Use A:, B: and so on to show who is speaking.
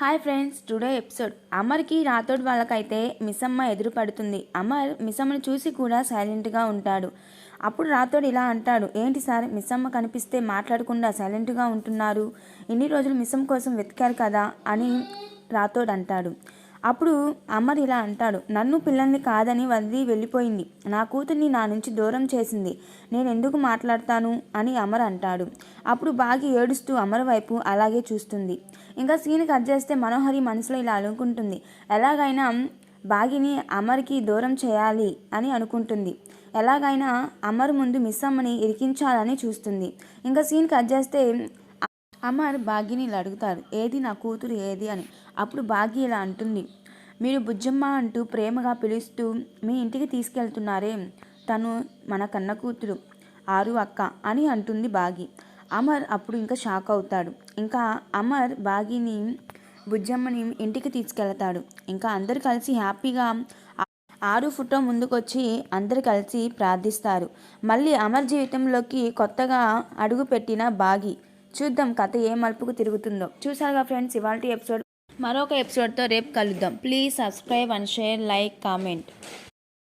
A: Hi friends today episode. అమర్కి Rathod వాళ్ళకైతే మిస్సమ్మ ఎదురు పడుతుంది అమర్ మిస్సమ్మని చూసి కూడా సైలెంట్గా ఉంటాడు. అప్పుడు రాథోడ్ ఇలా అంటాడు ఏంటి సార్ మిస్సమ్మ కనిపిస్తే మాట్లాడకుండా సైలెంట్గా ఉంటున్నారు? ఇన్ని రోజులు మిస్సమ్మ కోసం వెతికారు కదా అని రాథోడ్ అంటాడు. అప్పుడు అమర్ ఇలా అంటాడు నన్ను పిల్లల్ని కాదని వదిలి వెళ్ళిపోయింది. నా కూతుర్ని నా నుంచి దూరం చేసింది. నేను ఎందుకు మాట్లాడతాను? అని అమర్ అంటాడు. అప్పుడు బాగి ఏడుస్తూ అమర్ వైపు అలాగే చూస్తుంది. ఇంకా సీన్ కట్ చేస్తే మనోహరి మనసులో ఇలా అనుకుంటుంది. ఎలాగైనా బాగిని అమర్కి దూరం చేయాలి అని అనుకుంటుంది. ఎలాగైనా అమర్ ముందు మిస్ అమ్మని ఇరికించాలని చూస్తుంది ఇంకా సీన్ కట్ చేస్తే అమర్ భాగ్యని ఇలా అడుగుతారు. ఏది నా కూతురు ఏది అని. అప్పుడు భాగ్య ఇలా అంటుంది. మీరు బుజ్జమ్మ అంటూ ప్రేమగా పిలుస్తూ మీ ఇంటికి తీసుకెళ్తున్నారే. తను మన కన్న కూతురు. ఆరు అక్క అని అంటుంది బాగి అమర్ అప్పుడు ఇంకా షాక్ అవుతాడు. ఇంకా అమర్ బాగిని బుజ్జమ్మని ఇంటికి తీసుకెళ్తాడు. ఇంకా అందరు కలిసి హ్యాపీగా ఆరు ఫోటో ముందుకొచ్చి అందరు కలిసి ప్రార్థిస్తారు. మళ్ళీ అమర్ జీవితంలోకి కొత్తగా అడుగు పెట్టిన బాగి చూద్దాం కథ ఏ మలుపుకు తిరుగుతుందో. చూసారుగా ఫ్రెండ్స్ ఇవాళ ఎపిసోడ్ మరొక ఎపిసోడ్తో రేపు కలుద్దాం. Please subscribe and share like comment.